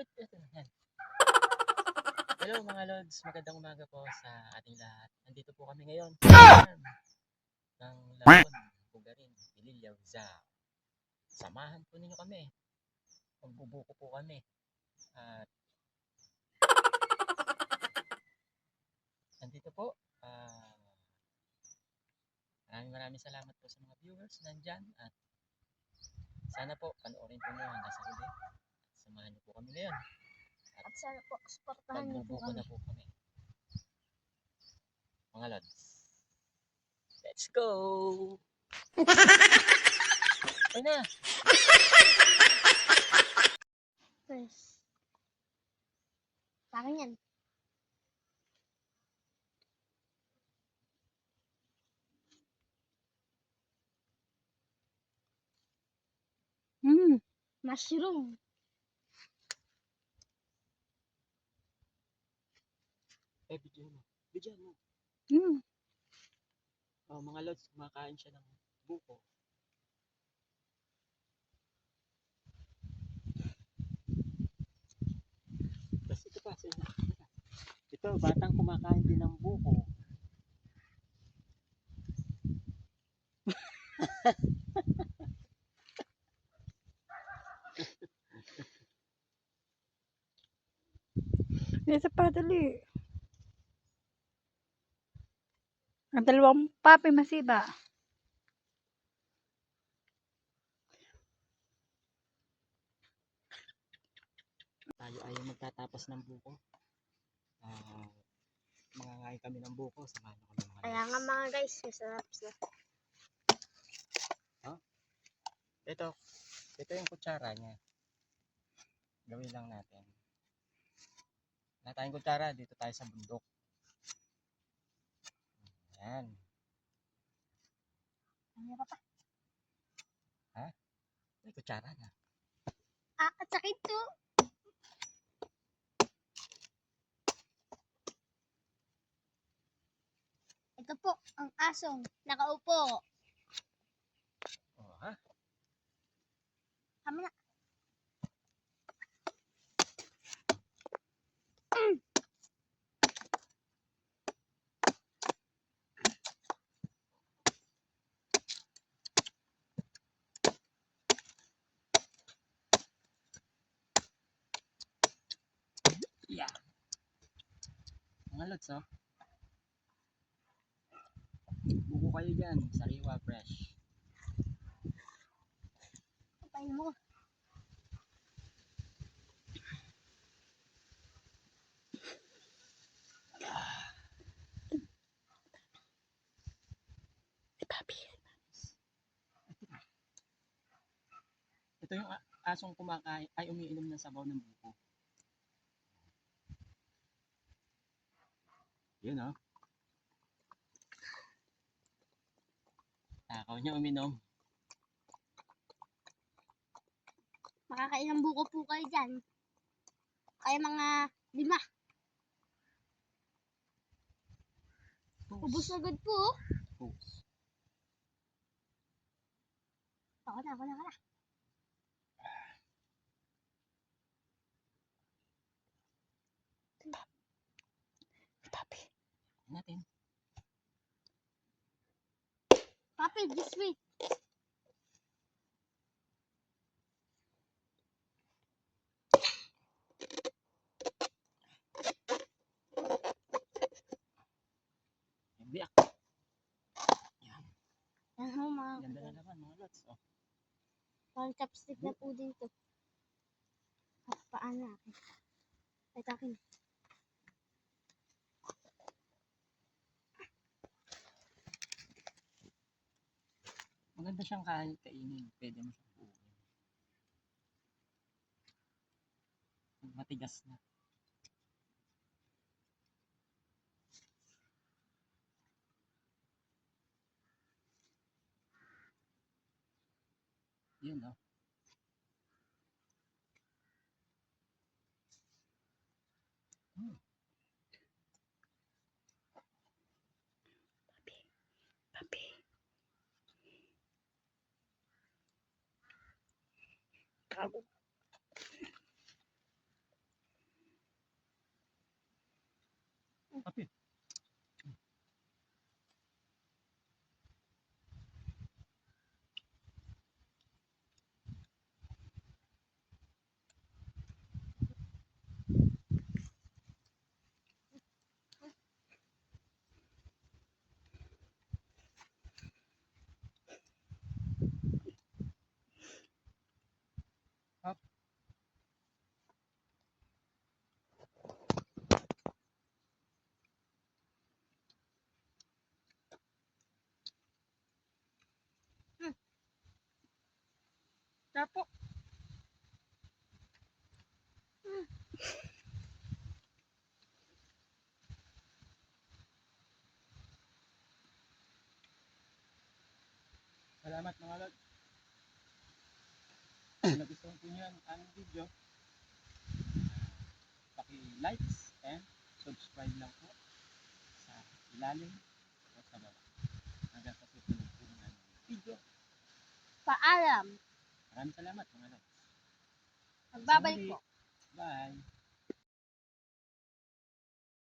mga Lods, magandang umaga po sa ating lahat. Nandito po kami ngayon farm ng Laon, Bugarin, Pililya, Rizal. Samahan po ninyo kami. Magbubuko po kami. At nandito po. ah maraming maraming salamat po sa mga viewers nandyan. At sana po panoorin po nyo hanggang sa huli. Samahan niyo po kami ngayon. At sana po, supportahan niyo po kami. na po kami. Mga lods. Let's go! Ay na! Sa akin yan. Hmm, mushroom. Eh, bigyan mo. Bigyan mo. Hmm. Oh, mga lods, kumakain siya ng buko. Tapos ito pa, sino? Ito, batang kumakain din ng buko. Isa pa, dali. Ang dalawang papi masiba. Tayo ay magtatapos ng buko. Ah, mangangain kami ng buko. Samahan niyo kami mga Kaya nga mga guys, masarap sila. Ito, ito yung kutsara niya. Gawin lang natin. Wala tayong kutsara, dito tayo sa bundok. Ayan. Ano pa pa? May kutsara na. Ah, at sakit to. Ito po, ang asong nakaupo. Oh, ha? Kami na. Yeah. Mga lods, oh. Buko kayo dyan. Sariwa fresh. Papain mo. Ito yung asong kumakain, ay umiinom ng sabaw ng buko. Yun, oh. Takaw niya uminom. Makakailang buko po kayo dyan. Kaya mga lima. Ubus agad po. oh. Fools. Ako na, ako na, ako na. Papi. Natin. Papi, this way. Biyak. Yan. Yan ho mga Ganda na naman mga lods. Oh. Parang chopstick na po din to. At paan na akin. Ay, akin. Maganda siyang kahit kainin. Pwede mo siyang buuin. Matigas na. Yun, oh. have Tapo. Salamat mga lord. Kung nagustuhan po niyo ang aming video, paki-like and subscribe lang po sa ilalim o sa baba. Hanggang sa susunod po ng aming video. Paalam. Maraming salamat mga lord. Magbabalik po. Bye!